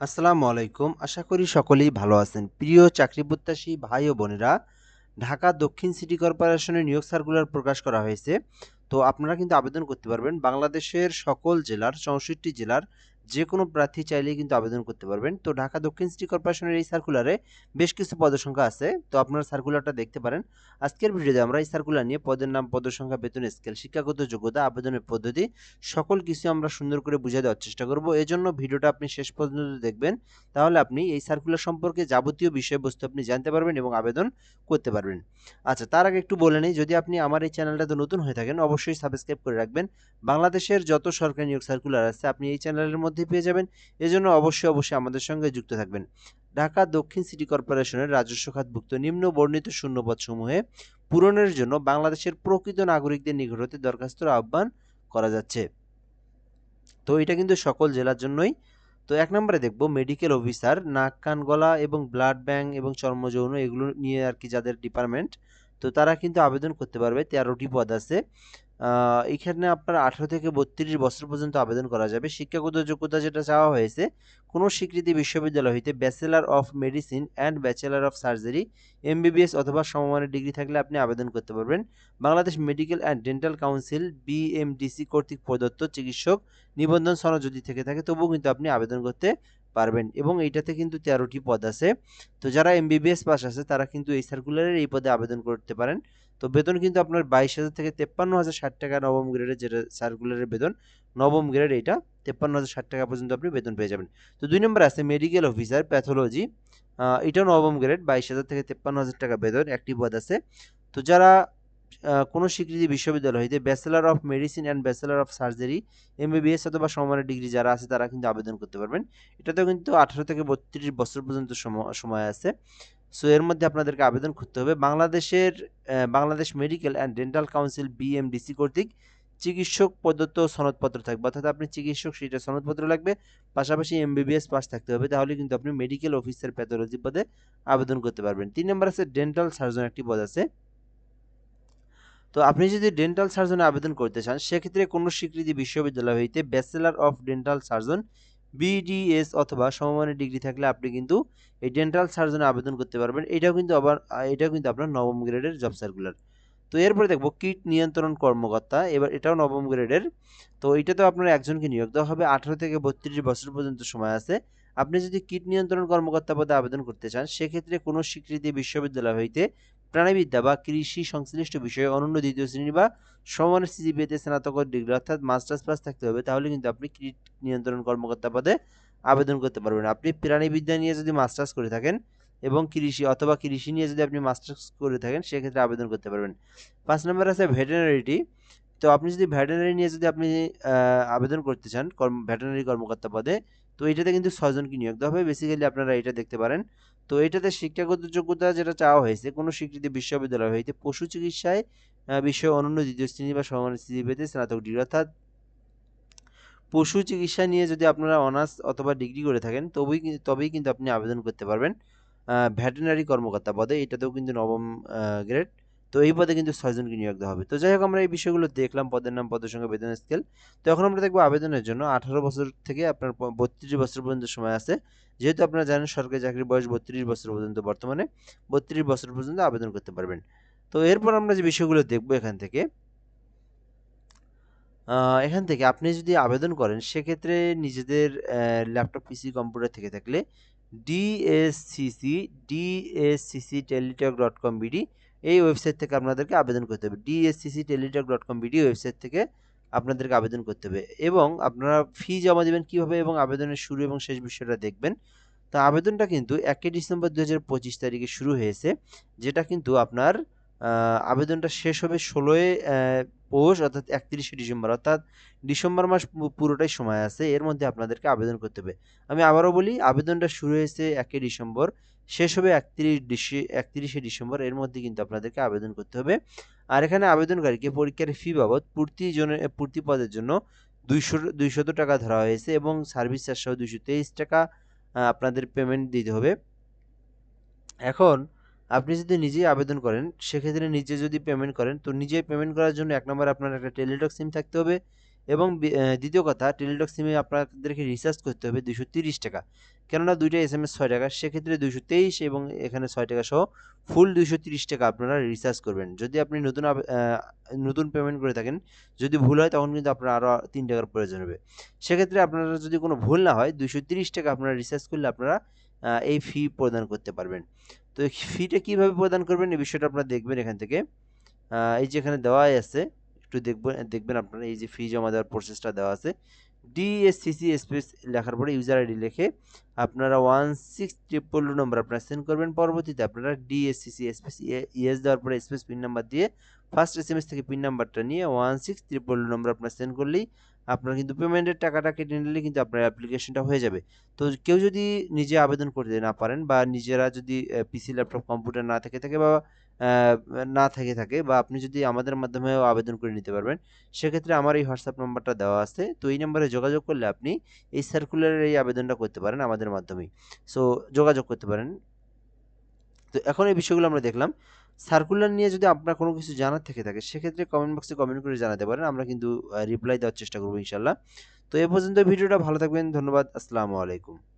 আসসালামু আলাইকুম। আশা করি সকলেই ভালো আছেন। প্রিয় চাকরি প্রত্যাশী ভাই ও বোনেরা, ঢাকা দক্ষিণ সিটি কর্পোরেশনের নিয়োগ সার্কুলার প্রকাশ করা হয়েছে। তো আপনারা কিন্তু আবেদন করতে পারবেন। বাংলাদেশের সকল জেলার, চৌষট্টি জেলার যে কোনো প্রার্থী চাইলেই কিন্তু আবেদন করতে পারবেন। তো ঢাকা দক্ষিণ সিটি কর্পোরেশনের এই সার্কুলারে বেশ কিছু পদের সংখ্যা আছে। তো আপনারা সার্কুলারটা দেখতে পারেন। আজকের ভিডিওতে আমরা এই সার্কুলার নিয়ে পদের নাম পদের সংখ্যা বেতন স্কেল শিক্ষাগত যোগ্যতা, আবেদনের পদ্ধতি সকল কিছু আমরা সুন্দর করে বুঝিয়ে দেওয়ার চেষ্টা করব। এজন্য ভিডিওটা আপনি শেষ পর্যন্ত দেখবেন। তাহলে আপনি এই সার্কুলার সম্পর্কে যাবতীয় বিষয়বস্তু আপনি জানতে পারবেন এবং আবেদন করতে পারবেন। আচ্ছা তার আগে একটু বলে নিই, যদি আপনি আমার এই চ্যানেলটাতে নতুন হয়ে থাকেন, অবশ্যই সাবস্ক্রাইব করে রাখবেন। বাংলাদেশের যত সরকারি নিয়োগ সার্কুলার আছে, আপনি এই চ্যানেলের মধ্যে পেয়ে যাবেন। এজন্য অবশ্যই অবশ্যই আমাদের সঙ্গে যুক্ত থাকবেন। ঢাকা দক্ষিণ সিটি কর্পোরেশনের রাজস্ব খাতভুক্ত নিম্ন বর্ণিত শূন্যপদ সমূহে পূরণের জন্য বাংলাদেশের প্রকৃত নাগরিকদের নিকট হতে দরখাস্তর আহ্বান করা যাচ্ছে। তো এটা কিন্তু সকল জেলার জন্যই। তো এক নম্বরে দেখব মেডিকেল অফিসার নাক, কান, গলা এবং ব্লাড ব্যাংক এবং চর্মযৌন এগুলো নিয়ে আর কি যাদের ডিপার্টমেন্ট তো তারা কিন্তু আবেদন করতে পারবে। তেরোটি পদ আছে। এখানে আপনার আঠারো থেকে বত্রিশ বছর পর্যন্ত আবেদন করা যাবে। শিক্ষাগত যোগ্যতা যেটা চাওয়া হয়েছে, কোনো স্বীকৃতি বিশ্ববিদ্যালয় হইতে bachelor of medicine and bachelor of surgery MBBS অথবা সমমানের ডিগ্রি থাকলে আপনি আবেদন করতে পারবেন। Bangladesh medical and dental council BMDC কর্তৃক প্রদত্ত চিকিৎসক নিবন্ধন সনদ যদি থেকে থাকে, তবুও কিন্তু আপনি আবেদন করতে পারবেন। এবং এইটাতে কিন্তু তেরোটি পদ আছে। তো যারা এমবিবিএস পাস আছে, তারা কিন্তু এই সার্কুলারের এই পদে আবেদন করতে পারেন। তো বেতন কিন্তু আপনার বাইশ হাজার থেকে তেপ্পান্ন হাজার ষাট টাকা নবম গ্রেডের যেটা সার্কুলারের বেতন, নবম গ্রেড এইটা, তেপ্পান্ন হাজার ষাট টাকা পর্যন্ত আপনি বেতন পেয়ে যাবেন। তো দুই নম্বর আছে মেডিকেল অফিসার প্যাথোলজি এটাও নবম গ্রেড বাইশ হাজার থেকে তেপ্পান্ন হাজার টাকা বেতন, একটি পদ আছে। তো যারা কোনো স্বীকৃতি বিশ্ববিদ্যালয় হইতে bachelor of medicine and bachelor of surgery MBBS অথবা সমমানের ডিগ্রি যারা আছে তারা কিন্তু আবেদন করতে পারবেন। এটাতেও কিন্তু আঠারো থেকে বত্রিশ বছর পর্যন্ত সম- সময় আছে। সো এর মধ্যে আপনাদেরকে আবেদন করতে হবে। বাংলাদেশের Bangladesh medical and dental council BMDC কর্তৃক চিকিৎসক প্রদত্ত সনদপত্র থাকবে। অর্থাৎ আপনি চিকিৎসক, সেটা সনদপত্র লাগবে। পাশাপাশি এমবিবিএস পাস থাকতে হবে। তাহলে কিন্তু আপনি মেডিকেল অফিসার প্যাথোলজি পদে আবেদন করতে পারবেন। তিন নম্বর আছে ডেন্টাল সার্জন একটি পদ আছে। তো আপনি যদি ডেন্টাল সার্জনে আবেদন করতে চান, সেক্ষেত্রে কোনো স্বীকৃতি বিশ্ববিদ্যালয় হইতে bachelor of dental surgeon BDS অথবা সমমানের ডিগ্রি থাকলে আপনি কিন্তু এই ডেন্টাল সার্জনে আবেদন করতে পারবেন। এটাও কিন্তু আবার এটাও কিন্তু আপনার নবম গ্রেডের জব সার্কুলার তো এরপরে দেখব কীট নিয়ন্ত্রণ কর্মকর্তা, এবার এটাও নবম গ্রেডের। তো এটাতেও আপনার একজনকে নিয়োগ দেওয়া হবে। আঠারো থেকে বত্রিশ বছর পর্যন্ত সময় আছে। আপনি যদি কীট নিয়ন্ত্রণ কর্মকর্তা পদে আবেদন করতে চান, সেক্ষেত্রে কোনো স্বীকৃতি বিশ্ববিদ্যালয় হইতে প্রাণীবিদ্যা বা কৃষি সংশ্লিষ্ট বিষয়ে অনন্য দ্বিতীয় শ্রেণি বা সমানের সিজিপিএতে স্নাতক ডিগ্রি অর্থাৎ মাস্টার্স পাস থাকতে হবে, তাহলে কিন্তু আপনি কীট নিয়ন্ত্রণ কর্মকর্তা পদে আবেদন করতে পারবেন। আপনি প্রাণীবিদ্যা নিয়ে যদি মাস্টার্স করে থাকেন এবং কৃষি অথবা কৃষি নিয়ে যদি আপনি মাস্টার্স করে থাকেন, সেক্ষেত্রে আবেদন করতে পারবেন। পাঁচ নম্বর আছে ভেটেরিনারিটি তো আপনি যদি ভেটেরিনারি নিয়ে যদি আপনি আবেদন করতে চান কর্ম কর্মকর্তা পদে, তো এটাতে কিন্তু ছয়জনকে নিয়োগ দেওয়া হবে। বেসিক্যালি আপনারা এটা দেখতে পারেন। তো এটাতে শিক্ষাগত যোগ্যতা যেটা চাওয়া হয়েছে, কোনো স্বীকৃতি বিশ্ববিদ্যালয় হইতে পশু চিকিৎসায় বিষয়ে অনন্য দ্বিতীয় শ্রেণি বা সমান স্থিতি পেতে স্নাতক ডিগ্রি, অর্থাৎ পশু চিকিৎসা নিয়ে যদি আপনারা অনার্স অথবা ডিগ্রি করে থাকেন, তবেই তবেই কিন্তু আপনি আবেদন করতে পারবেন ভ্যাটেনারি কর্মকর্তা পদে, এটাতেও কিন্তু নবম গ্রেড তো এই পদে কিন্তু ছয়জনকে নিয়োগ দেওয়া হবে। তো যাই হোক, আমরা এই বিষয়গুলো দেখলাম, পদের নাম, পদের সঙ্গে বেতন স্কেল তো এখন আমরা দেখব আবেদনের জন্য আঠারো বছর থেকে আপনার বত্রিশ বছর পর্যন্ত সময় আছে। যেহেতু আপনারা জানেন সরকারি চাকরির বয়স বত্রিশ বছর পর্যন্ত বর্তমানে, বত্রিশ বছর পর্যন্ত আবেদন করতে পারবেন। তো এরপর আমরা যে বিষয়গুলো দেখব এখান থেকে এখান থেকে আপনি যদি আবেদন করেন, সেক্ষেত্রে নিজেদের ল্যাপটপ পিসি কম্পিউটার থেকে থাকলে DSCC DSCC Teletalk dot com BD এই ওয়েবসাইট থেকে আপনাদেরকে আবেদন করতে হবে। DSCC Teletalk dot com BD website থেকে আপনাদেরকে আবেদন করতে হবে। এবং আপনারা ফি জমা দেবেন কীভাবে এবং আবেদনের শুরু এবং শেষ বিষয়টা দেখবেন। তো আবেদনটা কিন্তু একই ডিসেম্বর দু হাজার পঁচিশ তারিখে শুরু হয়েছে, যেটা কিন্তু আপনার আবেদনটা শেষ হবে ষোলোই পৌষ অর্থাৎ একত্রিশে ডিসেম্বর। অর্থাৎ ডিসেম্বর মাস পুরোটাই সময় আছে। এর মধ্যে আপনাদেরকে আবেদন করতে হবে। আমি আবারও বলি, আবেদনটা শুরু হয়েছে একই ডিসেম্বর শেষ হবে একত্রিশ ডিসে, একত্রিশে ডিসেম্বর। এর মধ্যে কিন্তু আপনাদেরকে আবেদন করতে হবে। আর এখানে আবেদনকারীকে পরীক্ষার ফি বাবদ পূর্তি জনের, পূর্তি পদের জন্য দুইশো, দুইশত টাকা ধরা হয়েছে এবং সার্ভিস চার্জ সহ দুইশো তেইশ টাকা আপনাদের পেমেন্ট দিতে হবে। এখন আপনি যদি নিজেই আবেদন করেন, সেক্ষেত্রে নিজে যদি পেমেন্ট করেন, তো নিজে পেমেন্ট করার জন্য এক নম্বর আপনার একটা টেলিটক সিম থাকতে হবে এবং দ্বিতীয় কথা টেলিটক সিমে আপনাদেরকে রিচার্জ করতে হবে দুশো তিরিশ টাকা। কেননা দুইটা এস এম এস ছয় টাকা, সেক্ষেত্রে দুইশো তেইশ এবং এখানে ছয় টাকা সহ ফুল দুইশো তিরিশ টাকা আপনারা রিচার্জ করবেন। যদি আপনি নতুন নতুন পেমেন্ট করে থাকেন, যদি ভুল হয় তখন কিন্তু আপনার আরও তিন টাকার প্রয়োজন হবে। সেক্ষেত্রে আপনারা যদি কোনো ভুল না হয়, দুইশো তিরিশ টাকা আপনারা রিচার্জ করলে আপনারা এই ফি প্রদান করতে পারবেন। তো ফিটা কীভাবে প্রদান করবেন এই বিষয়টা আপনারা দেখবেন এখান থেকে। এই যে এখানে দেওয়াই আছে, একটু দেখবেন দেখবেন আপনারা এই যে ফি জমা দেওয়ার প্রসেসটা দেওয়া আছে। ডিএসসিসি স্পেস লেখার পরে ইউজার আইডি লিখে আপনারা ওয়ান সিক্স ট্রিপল নম্বর আপনারা সেন্ড করবেন। পরবর্তীতে আপনারা ডিএসসিসি স্পেস ইএস দেওয়ার পরে স্পেস পিন নাম্বার দিয়ে ফার্স্ট এস এম এস থেকে পিন নাম্বারটা নিয়ে ওয়ান সিক্স ট্রিপল নম্বর আপনার সেন্ড করলেই আপনার কিন্তু পেমেন্টের টাকাটা কেটে নিলে কিন্তু আপনার অ্যাপ্লিকেশনটা হয়ে যাবে। তো কেউ যদি নিজে আবেদন করতে না পারেন বা নিজেরা যদি পিসি ল্যাপটপ কম্পিউটার না থেকে, থাকে বা না থেকে থাকে বা আপনি যদি আমাদের মাধ্যমেও আবেদন করে নিতে পারবেন, সেক্ষেত্রে আমার এই হোয়াটসঅ্যাপ নাম্বারটা দেওয়া আছে। তো এই নাম্বারে যোগাযোগ করলে আপনি এই সার্কুলারের এই আবেদনটা করতে পারেন আমাদের মাধ্যমেই। সো যোগাযোগ করতে পারেন। তো এখন এই বিষয়গুলো আমরা দেখলাম। সার্কুলার নিয়ে যদি আপনার কোনো কিছু জানার থেকে থাকে, সেক্ষেত্রে কমেন্ট বক্সে কমেন্ট করে জানাতে পারেন। আমরা কিন্তু রিপ্লাই দেওয়ার চেষ্টা করব ইনশাল্লাহ তো এ পর্যন্ত ভিডিওটা ভালো থাকবেন। ধন্যবাদ। আসসালামু আলাইকুম।